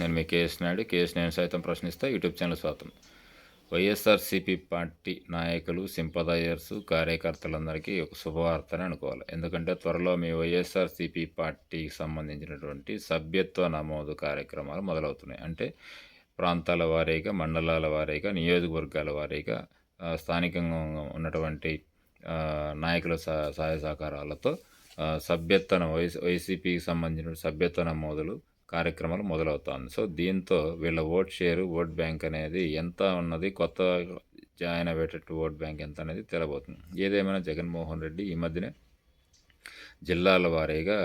నేను మీ KS Naidu. KS నేను సైతం ప్రశ్నిస్తా. యూట్యూబ్ ఛానల్ స్వాగతం. వైఎస్ఆర్సీపీ పార్టీ నాయకులు సింపదయర్స్ కార్యకర్తలందరికీ ఒక శుభవార్తని అనుకోవాలి. ఎందుకంటే త్వరలో మీ వైఎస్ఆర్సీపీ పార్టీకి సంబంధించినటువంటి సభ్యత్వ నమోదు కార్యక్రమాలు మొదలవుతున్నాయి. అంటే ప్రాంతాల వారీగా మండలాల వారీగా నియోజకవర్గాల వారీగా స్థానికంగా ఉన్నటువంటి నాయకుల సహ- సహాయ సహకారాలతో సభ్యత్వ వైస్ వైసీపీకి సంబంధించిన సభ్యత్వ నమోదులు కార్యక్రమాలు మొదలవుతోంది. సో దీంతో వీళ్ళ ఓట్ షేరు ఓట్ బ్యాంక్ అనేది ఎంత ఉన్నది కొత్త జాయిన్ అయ్యేటట్టు ఓట్ బ్యాంక్ ఎంత అనేది తెలబోతుంది. ఏదేమైనా జగన్మోహన్ రెడ్డి ఈ మధ్యనే జిల్లాల వారీగా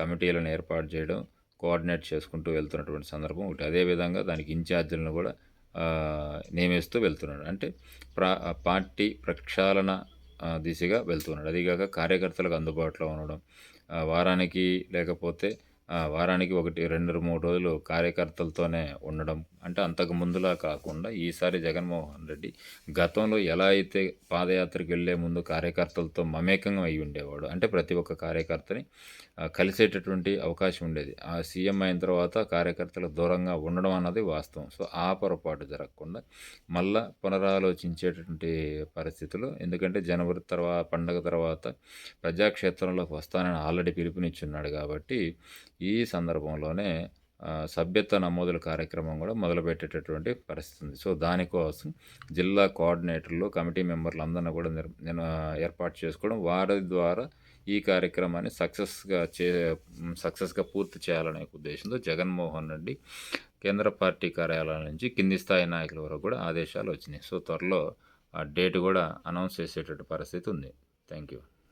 కమిటీలను ఏర్పాటు చేయడం కోఆర్డినేట్ చేసుకుంటూ వెళ్తున్నటువంటి సందర్భం ఒకటి. అదేవిధంగా దానికి ఇన్ఛార్జీలను కూడా నియమిస్తూ వెళ్తున్నాడు. అంటే ప్రా పార్టీ ప్రక్షాళన దిశగా వెళ్తున్నాడు. అదిగాక కార్యకర్తలకు అందుబాటులో ఉండడం వారానికి లేకపోతే ఆ, వారానికి ఒకటి రెండు మూడు రోజులు కార్యకర్తలతోనే ఉండడం. అంటే అంతకు ముందులా కాకుండా ఈసారి జగన్మోహన్ రెడ్డి గతంలో ఎలా అయితే పాదయాత్రకు వెళ్ళే ముందు కార్యకర్తలతో మమేకంగా అయి ఉండేవాడు అంటే ప్రతి ఒక్క కార్యకర్తని కలిసేటటువంటి అవకాశం ఉండేది. ఆ సీఎం అయిన తర్వాత కార్యకర్తలకు దూరంగా ఉండడం అన్నది వాస్తవం. సో ఆ పొరపాటు జరగకుండా మళ్ళా పునరాలోచించేటటువంటి పరిస్థితులు ఎందుకంటే జనవరి తర్వాత పండగ తర్వాత ప్రజాక్షేత్రంలోకి వస్తానని ఆల్రెడీ పిలుపునిచ్చున్నాడు కాబట్టి ఈ సందర్భంలోనే సభ్యత్వ నమోదుల కార్యక్రమం కూడా మొదలుపెట్టేటటువంటి పరిస్థితి ఉంది. సో దానికోసం జిల్లా కోఆర్డినేటర్లు కమిటీ మెంబర్లు అందరిని కూడా నేను ఏర్పాటు చేసుకోవడం వారి ద్వారా ఈ కార్యక్రమాన్ని సక్సెస్గా చే సక్సెస్గా పూర్తి చేయాలనే ఉద్దేశంతో జగన్మోహన్ రెడ్డి కేంద్ర పార్టీ కార్యాలయం నుంచి కింది స్థాయి నాయకుల వరకు కూడా ఆదేశాలు వచ్చినాయి. సో త్వరలో ఆ డేట్ కూడా అనౌన్స్ చేసేటటువంటి పరిస్థితి ఉంది. Thank you